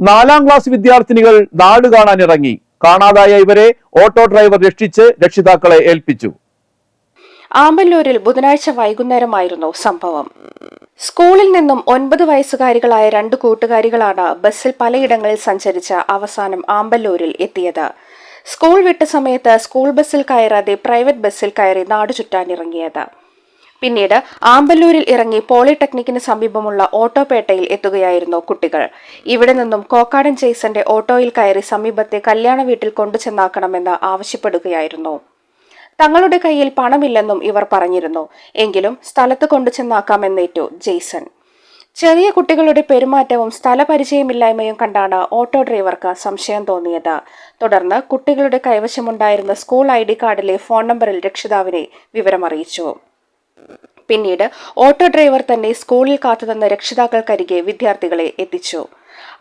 നാലാം ക്ലാസ് വിദ്യാർത്ഥിനികൾ നാട് കാണാൻ ഇറങ്ങി. കാണാതായ ഇവരെ ഓട്ടോ ഡ്രൈവർ രക്ഷിച്ച് രക്ഷിതാക്കളെ ഏൽപ്പിച്ചു. ആമ്പല്ലൂരിൽ ബുധനാഴ്ച വൈകുന്നേരമായിരുന്നു സംഭവം. സ്കൂളിൽ നിന്നും ഒൻപത് വയസ്സുകാരികളായ രണ്ട് കൂട്ടുകാരികളാണ് ബസ്സിൽ പലയിടങ്ങളിൽ സഞ്ചരിച്ച അവസാനം ആമ്പല്ലൂരിൽ എത്തിയത്. സ്കൂൾ വിട്ട സമയത്ത് സ്കൂൾ ബസ്സിൽ കയറാതെ പ്രൈവറ്റ് ബസ്സിൽ കയറി നാടു ചുറ്റാനിറങ്ങിയത് പിന്നീട് ആമ്പല്ലൂരിൽ ഇറങ്ങി പോളിടെക്നിക്കിന് സമീപമുള്ള ഓട്ടോപേട്ടയിൽ എത്തുകയായിരുന്നു കുട്ടികൾ. ഇവിടെ നിന്നും കോക്കാടൻ ജെയ്സന്റെ ഓട്ടോയിൽ കയറി സമീപത്തെ കല്യാണ വീട്ടിൽ കൊണ്ടുചെന്നാക്കണമെന്ന് ആവശ്യപ്പെടുകയായിരുന്നു. തങ്ങളുടെ കയ്യിൽ പണമില്ലെന്നും ഇവർ പറഞ്ഞിരുന്നു. എങ്കിലും സ്ഥലത്ത് കൊണ്ടുചെന്നാക്കാമെന്നേറ്റു ജെയ്സൺ. ചെറിയ കുട്ടികളുടെ പെരുമാറ്റവും സ്ഥലപരിചയമില്ലായ്മയും കണ്ടാണ് ഓട്ടോ ഡ്രൈവർക്ക് സംശയം തോന്നിയത്. തുടർന്ന് കുട്ടികളുടെ കൈവശമുണ്ടായിരുന്ന സ്കൂൾ ഐ കാർഡിലെ ഫോൺ നമ്പറിൽ രക്ഷിതാവിനെ വിവരമറിയിച്ചു. പിന്നീട് ഓട്ടോ ഡ്രൈവർ തന്നെ സ്കൂളിൽ കാത്തുതന്ന രക്ഷിതാക്കൾക്കരികെ വിദ്യാർത്ഥികളെ എത്തിച്ചു.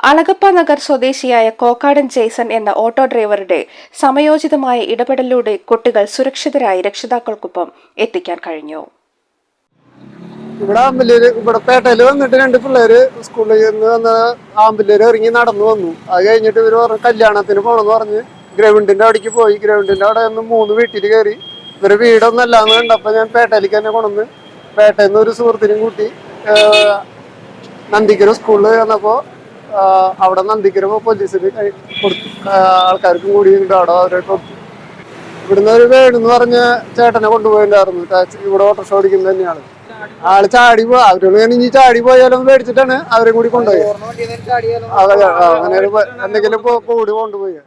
അളഗപ്പ നഗർ സ്വദേശിയായ കോക്കാടൻ ജെയ്സൺ എന്ന ഓട്ടോ ഡ്രൈവറുടെ സമയോചിതമായ ഇടപെടലിലൂടെ കുട്ടികൾ സുരക്ഷിതരായി രക്ഷിതാക്കൾക്കൊപ്പം എത്തിക്കാൻ കഴിഞ്ഞു. ഇവിടെ ആമ്പല്ലൂര് ഇവിടെ പേട്ടയിൽ വന്നിട്ട് രണ്ട് പിള്ളേര് സ്കൂളിൽ നിന്ന് വന്ന ആമ്പല്ലൂര് ഇറങ്ങി നടന്നു വന്നു. അത് കഴിഞ്ഞിട്ട് ഇവർ പറഞ്ഞു കല്യാണത്തിന് പോണെന്ന് പറഞ്ഞ് ഗ്രൗണ്ടിന്റെ അവിടേക്ക് പോയി. ഗ്രൗണ്ടിന്റെ അവിടെ നിന്ന് മൂന്ന് വീട്ടിൽ കയറി. ഇവർ വീടൊന്നും അല്ലാന്ന് കണ്ടപ്പോ ഞാൻ പേട്ടയിലേക്ക് തന്നെ കൊണ്ടുവന്ന് പേട്ടയിൽ നിന്ന് ഒരു സുഹൃത്തിനും കൂട്ടി നന്ദിക്കര സ്കൂളിൽ വന്നപ്പോ അവിടെ നന്ദിക്കരം പോലീസിന് കൊടുത്തു. ആൾക്കാർക്കും കൂടി ഉണ്ട് അവിടെ അവരെ കൊടുത്തു. ഇവിടുന്ന് ഒരു വേണെന്ന് പറഞ്ഞ ചേട്ടനെ കൊണ്ടുപോയിണ്ടായിരുന്നു. ടാക്സി ഇവിടെ ഓട്ടോറിക്ഷ ഓടിക്കുന്നത് തന്നെയാണ്. ആൾ ചാടി പോ അവരോട് ഞാൻ ഇനി ചാടി പോയാലും മേടിച്ചിട്ടാണ് അവരെയും അവരെ കൂടി ആ, അങ്ങനെ എന്തെങ്കിലും കൂടി കൊണ്ടുപോയി.